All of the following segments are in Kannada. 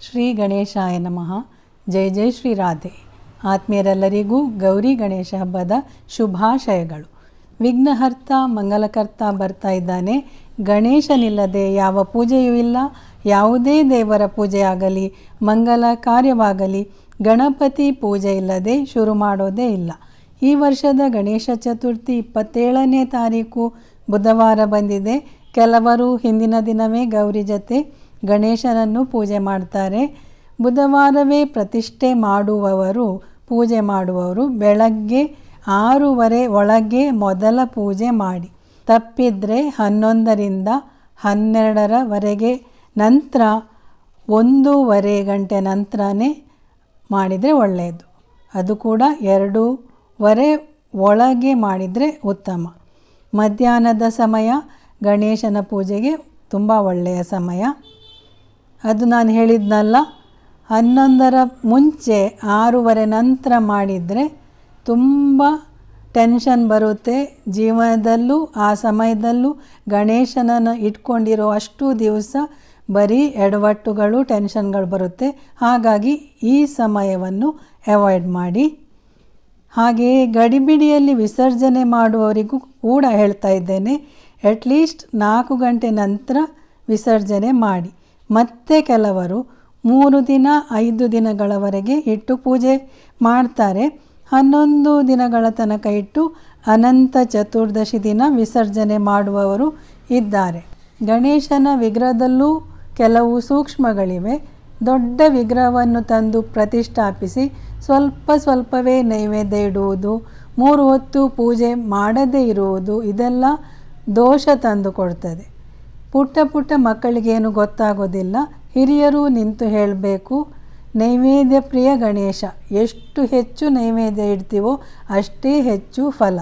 ಶ್ರೀ ಗಣೇಶಾಯ ನಮಃ. ಜೈ ಜೈ ಶ್ರೀ ರಾಧೆ. ಆತ್ಮೀಯರೆಲ್ಲರಿಗೂ ಗೌರಿ ಗಣೇಶ ಹಬ್ಬದ ಶುಭಾಶಯಗಳು. ವಿಘ್ನಹರ್ತ, ಮಂಗಲಕರ್ತ ಬರ್ತಾ ಇದ್ದಾನೆ. ಗಣೇಶನಿಲ್ಲದೆ ಯಾವ ಪೂಜೆಯೂ ಇಲ್ಲ. ಯಾವುದೇ ದೇವರ ಪೂಜೆಯಾಗಲಿ ಮಂಗಲ ಕಾರ್ಯವಾಗಲಿ, ಗಣಪತಿ ಪೂಜೆ ಇಲ್ಲದೆ ಶುರು ಮಾಡೋದೇ ಇಲ್ಲ. ಈ ವರ್ಷದ ಗಣೇಶ ಚತುರ್ಥಿ ಇಪ್ಪತ್ತೇಳನೇ ತಾರೀಕು ಬುಧವಾರ ಬಂದಿದೆ. ಕೆಲವರು ಹಿಂದಿನ ದಿನವೇ ಗೌರಿ ಜೊತೆ ಗಣೇಶನನ್ನು ಪೂಜೆ ಮಾಡ್ತಾರೆ. ಬುಧವಾರವೇ ಪ್ರತಿಷ್ಠೆ ಮಾಡುವವರು ಪೂಜೆ ಮಾಡುವವರು ಬೆಳಗ್ಗೆ ಆರೂವರೆ ಒಳಗೆ ಮೊದಲ ಪೂಜೆ ಮಾಡಿ. ತಪ್ಪಿದರೆ ಹನ್ನೊಂದರಿಂದ ಹನ್ನೆರಡರವರೆಗೆ ನಂತರ ಒಂದೂವರೆ ಗಂಟೆ ನಂತರನೇ ಮಾಡಿದರೆ ಒಳ್ಳೆಯದು. ಅದು ಕೂಡ ಎರಡೂವರೆ ಒಳಗೆ ಮಾಡಿದರೆ ಉತ್ತಮ. ಮಧ್ಯಾಹ್ನದ ಸಮಯ ಗಣೇಶನ ಪೂಜೆಗೆ ತುಂಬ ಒಳ್ಳೆಯ ಸಮಯ. ಅದು ನಾನು ಹೇಳಿದ್ನಲ್ಲ, ಹನ್ನೊಂದರ ಮುಂಚೆ ಆರೂವರೆ ನಂತರ ಮಾಡಿದರೆ ತುಂಬ ಟೆನ್ಷನ್ ಬರುತ್ತೆ. ಜೀವನದಲ್ಲೂ, ಆ ಸಮಯದಲ್ಲೂ ಗಣೇಶನನ್ನು ಇಟ್ಕೊಂಡಿರೋ ಅಷ್ಟು ದಿವಸ ಬರೀ ಎಡವಟ್ಟುಗಳು, ಟೆನ್ಷನ್ಗಳು ಬರುತ್ತೆ. ಹಾಗಾಗಿ ಈ ಸಮಯವನ್ನು ಅವಾಯ್ಡ್ ಮಾಡಿ. ಹಾಗೆಯೇ ಗಡಿಬಿಡಿಯಲ್ಲಿ ವಿಸರ್ಜನೆ ಮಾಡುವವರಿಗೂ ಕೂಡ ಹೇಳ್ತಾ ಇದ್ದೇನೆ ಅಟ್ಲೀಸ್ಟ್ ನಾಲ್ಕು ಗಂಟೆ ನಂತರ ವಿಸರ್ಜನೆ ಮಾಡಿ. ಮತ್ತೆ ಕೆಲವರು ಮೂರು ದಿನ, ಐದು ದಿನಗಳವರೆಗೆ ಇಟ್ಟು ಪೂಜೆ ಮಾಡ್ತಾರೆ. ಹನ್ನೊಂದು ದಿನಗಳ ತನಕ ಇಟ್ಟು ಅನಂತ ಚತುರ್ದಶಿ ದಿನ ವಿಸರ್ಜನೆ ಮಾಡುವವರು ಇದ್ದಾರೆ. ಗಣೇಶನ ವಿಗ್ರಹದಲ್ಲೂ ಕೆಲವು ಸೂಕ್ಷ್ಮಗಳಿವೆ. ದೊಡ್ಡ ವಿಗ್ರಹವನ್ನು ತಂದು ಪ್ರತಿಷ್ಠಾಪಿಸಿ ಸ್ವಲ್ಪ ಸ್ವಲ್ಪವೇ ನೈವೇದ್ಯ ಇಡುವುದು, ಮೂರು ಹೊತ್ತು ಪೂಜೆ ಮಾಡದೇ ಇರುವುದು, ಇದೆಲ್ಲ ದೋಷ ತಂದು ಕೊಡ್ತದೆ ಪುಟ್ಟ ಪುಟ್ಟ ಮಕ್ಕಳಿಗೇನು ಗೊತ್ತಾಗೋದಿಲ್ಲ. ಹಿರಿಯರು ನಿಂತು ಹೇಳಬೇಕು. ನೈವೇದ್ಯ ಪ್ರಿಯ ಗಣೇಶ, ಎಷ್ಟು ಹೆಚ್ಚು ನೈವೇದ್ಯ ಇಡ್ತೀವೋ ಅಷ್ಟೇ ಹೆಚ್ಚು ಫಲ.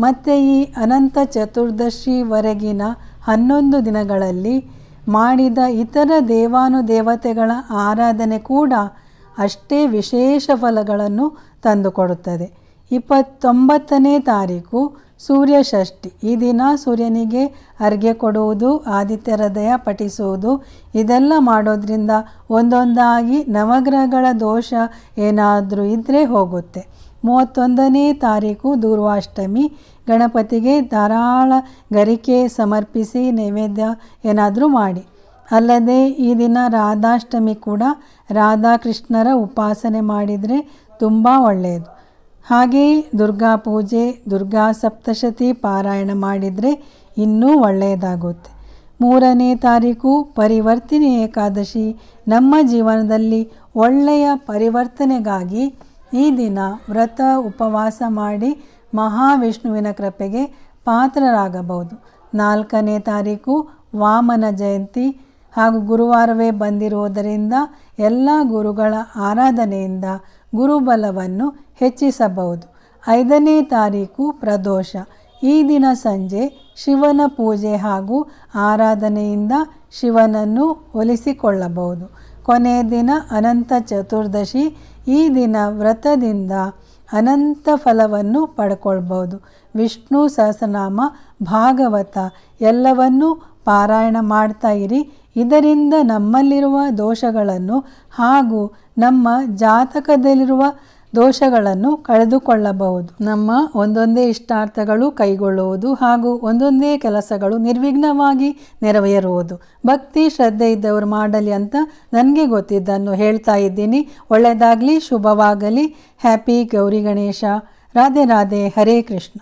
ಮತ್ತು ಈ ಅನಂತ ಚತುರ್ದಶಿವರೆಗಿನ ಹನ್ನೊಂದು ದಿನಗಳಲ್ಲಿ ಮಾಡಿದ ಇತರ ದೇವಾನುದೇವತೆಗಳ ಆರಾಧನೆ ಕೂಡ ಅಷ್ಟೇ ವಿಶೇಷ ಫಲಗಳನ್ನು ತಂದುಕೊಡುತ್ತದೆ. ಇಪ್ಪತ್ತೊಂಬತ್ತನೇ ತಾರೀಕು ಸೂರ್ಯ ಷಷ್ಠಿ ಈ ದಿನ ಸೂರ್ಯನಿಗೆ ಅರ್ಘ್ಯ ಕೊಡುವುದು, ಆದಿತ್ಯ ಹೃದಯ ಪಠಿಸುವುದು. ಇದೆಲ್ಲ ಮಾಡೋದ್ರಿಂದ ಒಂದೊಂದಾಗಿ ನವಗ್ರಹಗಳ ದೋಷ ಏನಾದರೂ ಇದ್ದರೆ ಹೋಗುತ್ತೆ. ಮೂವತ್ತೊಂದನೇ ತಾರೀಕು ದೂರ್ವಾಷ್ಟಮಿ. ಗಣಪತಿಗೆ ಧಾರಾಳ ಗರಿಕೆ ಸಮರ್ಪಿಸಿ ನೈವೇದ್ಯ ಏನಾದರೂ ಮಾಡಿ. ಅಲ್ಲದೆ ಈ ದಿನ ರಾಧಾಷ್ಟಮಿ ಕೂಡ ರಾಧಾಕೃಷ್ಣರ ಉಪಾಸನೆ ಮಾಡಿದರೆ ತುಂಬ ಒಳ್ಳೆಯದು ಹಾಗೆಯೇ ದುರ್ಗಾ ಪೂಜೆ, ದುರ್ಗಾ ಸಪ್ತಶತಿ ಪಾರಾಯಣ ಮಾಡಿದರೆ ಇನ್ನೂ ಒಳ್ಳೆಯದಾಗುತ್ತೆ. ಮೂರನೇ ತಾರೀಕು ಪರಿವರ್ತನೆ ಏಕಾದಶಿ. ನಮ್ಮ ಜೀವನದಲ್ಲಿ ಒಳ್ಳೆಯ ಪರಿವರ್ತನೆಗಾಗಿ ಈ ದಿನ ವ್ರತ ಉಪವಾಸ ಮಾಡಿ ಮಹಾವಿಷ್ಣುವಿನ ಕೃಪೆಗೆ ಪಾತ್ರರಾಗಬಹುದು. ನಾಲ್ಕನೇ ತಾರೀಕು ವಾಮನ ಜಯಂತಿ. ಹಾಗೂ ಗುರುವಾರವೇ ಬಂದಿರುವುದರಿಂದ ಎಲ್ಲ ಗುರುಗಳ ಆರಾಧನೆಯಿಂದ ಗುರುಬಲವನ್ನು ಹೆಚ್ಚಿಸಬಹುದು. ಐದನೇ ತಾರೀಕು ಪ್ರದೋಷ. ಈ ದಿನ ಸಂಜೆ ಶಿವನ ಪೂಜೆ ಹಾಗೂ ಆರಾಧನೆಯಿಂದ ಶಿವನನ್ನು ಒಲಿಸಿಕೊಳ್ಳಬಹುದು. ಕೊನೆಯ ದಿನ ಅನಂತ ಚತುರ್ದಶಿ. ಈ ದಿನ ವ್ರತದಿಂದ ಅನಂತ ಫಲವನ್ನು ಪಡ್ಕೊಳ್ಬೋದು ವಿಷ್ಣು ಸಹಸ್ರನಾಮ ಭಾಗವತ ಎಲ್ಲವನ್ನೂ ಪಾರಾಯಣ ಮಾಡ್ತಾ ಇರಿ. ಇದರಿಂದ ನಮ್ಮಲ್ಲಿರುವ ದೋಷಗಳನ್ನು ಹಾಗೂ ನಮ್ಮ ಜಾತಕದಲ್ಲಿರುವ ದೋಷಗಳನ್ನು ಕಳೆದುಕೊಳ್ಳಬಹುದು. ನಮ್ಮ ಒಂದೊಂದೇ ಇಷ್ಟಾರ್ಥಗಳು ಕೈಗೊಳ್ಳುವುದು ಹಾಗೂ ಒಂದೊಂದೇ ಕೆಲಸಗಳು ನಿರ್ವಿಘ್ನವಾಗಿ ನೆರವೇರುವುದು. ಭಕ್ತಿ, ಶ್ರದ್ಧೆ ಇದ್ದವರು ಮಾಡಲಿ ಅಂತ ನನಗೆ ಗೊತ್ತಿದ್ದನ್ನು ಹೇಳ್ತಾ ಇದ್ದೀನಿ. ಒಳ್ಳೆಯದಾಗಲಿ, ಶುಭವಾಗಲಿ. ಹ್ಯಾಪಿ ಗೌರಿ ಗಣೇಶ. ರಾಧೆ ರಾಧೆ. ಹರೇ ಕೃಷ್ಣ.